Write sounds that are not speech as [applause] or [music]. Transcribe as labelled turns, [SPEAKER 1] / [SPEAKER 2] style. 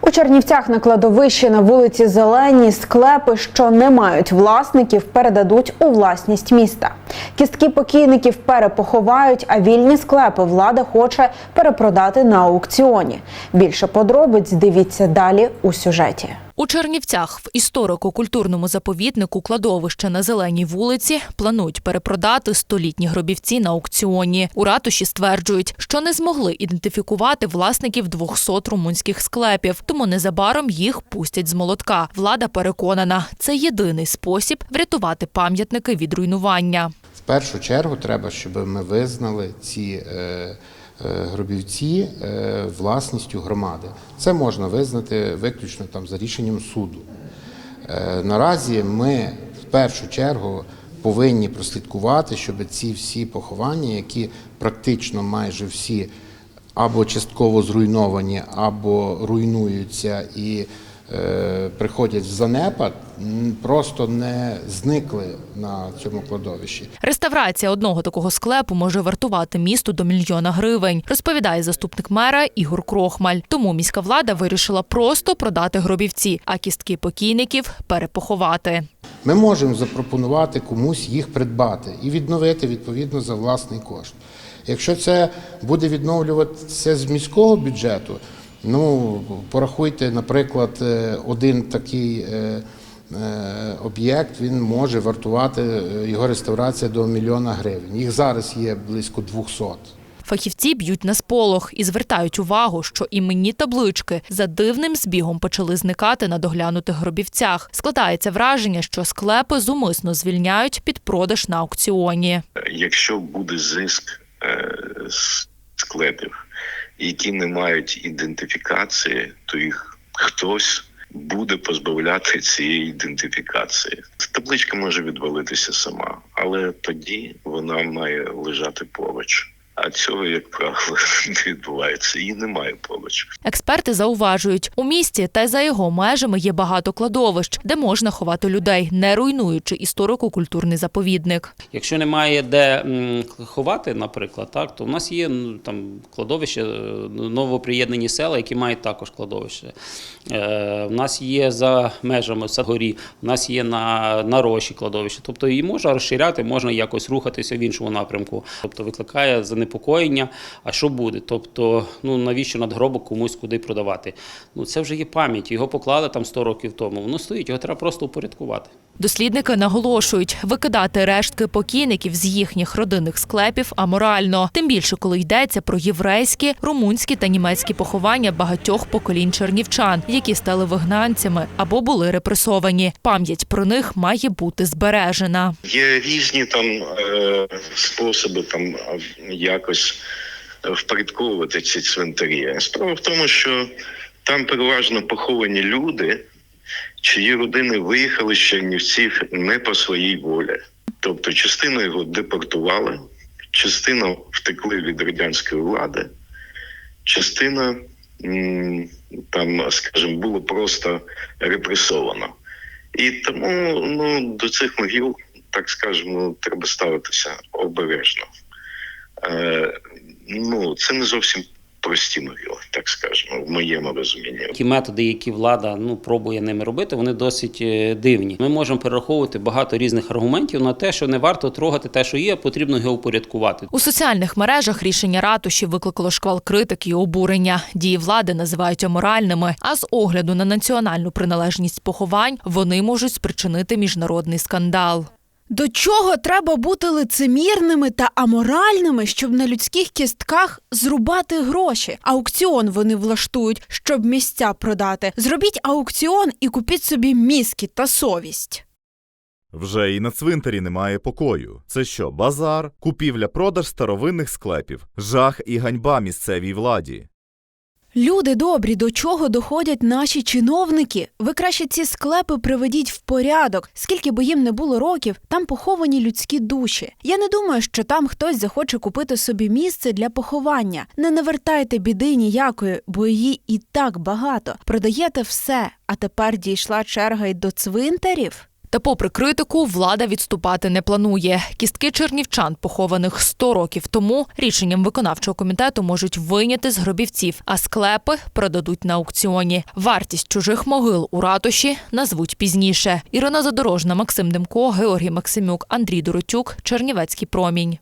[SPEAKER 1] У Чернівцях на кладовищі на вулиці Зелені склепи, що не мають власників, передадуть у власність міста. Кістки покійників перепоховають, а вільні склепи влада хоче перепродати на аукціоні. Більше подробиць дивіться далі у сюжеті.
[SPEAKER 2] У Чернівцях в історико-культурному заповіднику кладовище на зеленій вулиці планують перепродати столітні гробівці на аукціоні. У ратуші стверджують, що не змогли ідентифікувати власників 200 румунських склепів, тому незабаром їх пустять з молотка. Влада переконана, це єдиний спосіб врятувати пам'ятники від руйнування.
[SPEAKER 3] В першу чергу треба, щоб ми визнали ці е, гробівці е, власністю громади. Це можна визнати виключно там за рішенням суду. Е, наразі ми в першу чергу повинні прослідкувати, щоб ці всі поховання, які практично майже всі або частково зруйновані, або руйнуються і е, приходять в занепад, просто не зникли на цьому кладовищі.
[SPEAKER 2] Реставрація одного такого склепу може вартувати місту до мільйона гривень, розповідає заступник мера Ігор Крохмаль. Тому міська влада вирішила просто продати гробівці, а кістки покійників перепоховати.
[SPEAKER 3] Ми можемо запропонувати комусь їх придбати і відновити відповідно за власний кошт. Якщо це буде відновлюватися з міського бюджету, ну порахуйте, наприклад, е, один такий е, е, об'єкт він може вартувати його реставрація до мільйона гривень. Їх зараз є близько 200.
[SPEAKER 2] Фахівці б'ють на сполох і звертають увагу, що іменні таблички за дивним збігом почали зникати на доглянутих гробівцях. Складається враження, що склепи зумисно звільняють під продаж на аукціоні.
[SPEAKER 4] якщо буде зиск е, з склепів, які не мають ідентифікації, то їх хтось буде позбавляти цієї ідентифікації. Табличка може відвалитися сама, але тоді вона має лежати поруч. А цього, як правило, [laughs] не відбувається. Її немає поруч.
[SPEAKER 2] Експерти зауважують, у місті та за його межами є багато кладовищ, де можна ховати людей, не руйнуючи історико-культурний заповідник.
[SPEAKER 5] Якщо немає де ховати, наприклад, так, то в нас є ну, там кладовище, е, новоприєднані села, які мають також кладовище. Е, в нас є за межами Сагорі, в нас є на, на Роші кладовище. Тобто її можна розширяти, можна якось рухатися в іншому напрямку. Тобто викликає занепокоєння, а що буде? Тобто, ну навіщо надгробок комусь куди продавати? Ну це вже є пам'ять. Його поклали там 100 років тому. Воно стоїть, його треба просто упорядкувати.
[SPEAKER 2] Дослідники наголошують, викидати рештки покійників з їхніх родинних склепів аморально. Тим більше, коли йдеться про єврейські, румунські та німецькі поховання багатьох поколінь чернівчан, які стали вигнанцями або були репресовані. Пам'ять про них має бути збережена.
[SPEAKER 4] Є різні там е, способи там якось впорядковувати ці цвинтарі. Справа в тому, що там переважно поховані люди, чиї родини виїхали з Чернівців не по своїй волі. Тобто частину його депортували, частина втекли від радянської влади, частина там, скажімо, було просто репресовано. І тому ну, до цих могил, так скажемо, треба ставитися обережно. Е, ну, це не зовсім прості могили, так скажемо, в моєму розумінні.
[SPEAKER 5] Ті методи, які влада ну пробує ними робити, вони досить е, дивні. Ми можемо перераховувати багато різних аргументів на те, що не варто трогати те, що є, потрібно його упорядкувати.
[SPEAKER 2] У соціальних мережах рішення ратуші викликало шквал критики і обурення. Дії влади називають аморальними. А з огляду на національну приналежність поховань вони можуть спричинити міжнародний скандал.
[SPEAKER 6] До чого треба бути лицемірними та аморальними, щоб на людських кістках зрубати гроші? Аукціон вони влаштують, щоб місця продати. Зробіть аукціон і купіть собі мізки та совість.
[SPEAKER 7] Вже і на цвинтарі немає покою. Це що, базар, купівля-продаж старовинних склепів, жах і ганьба місцевій владі.
[SPEAKER 6] Люди добрі, до чого доходять наші чиновники? Ви краще ці склепи приведіть в порядок. Скільки би їм не було років, там поховані людські душі. Я не думаю, що там хтось захоче купити собі місце для поховання. Не навертайте біди ніякої, бо її і так багато. Продаєте все, а тепер дійшла черга й до цвинтарів.
[SPEAKER 2] Та, попри критику, влада відступати не планує. Кістки чернівчан, похованих 100 років тому, рішенням виконавчого комітету можуть виняти з гробівців, а склепи продадуть на аукціоні. Вартість чужих могил у ратуші назвуть пізніше. Ірина Задорожна, Максим Демко, Георгій Максимюк, Андрій Доротюк, Чернівецький промінь.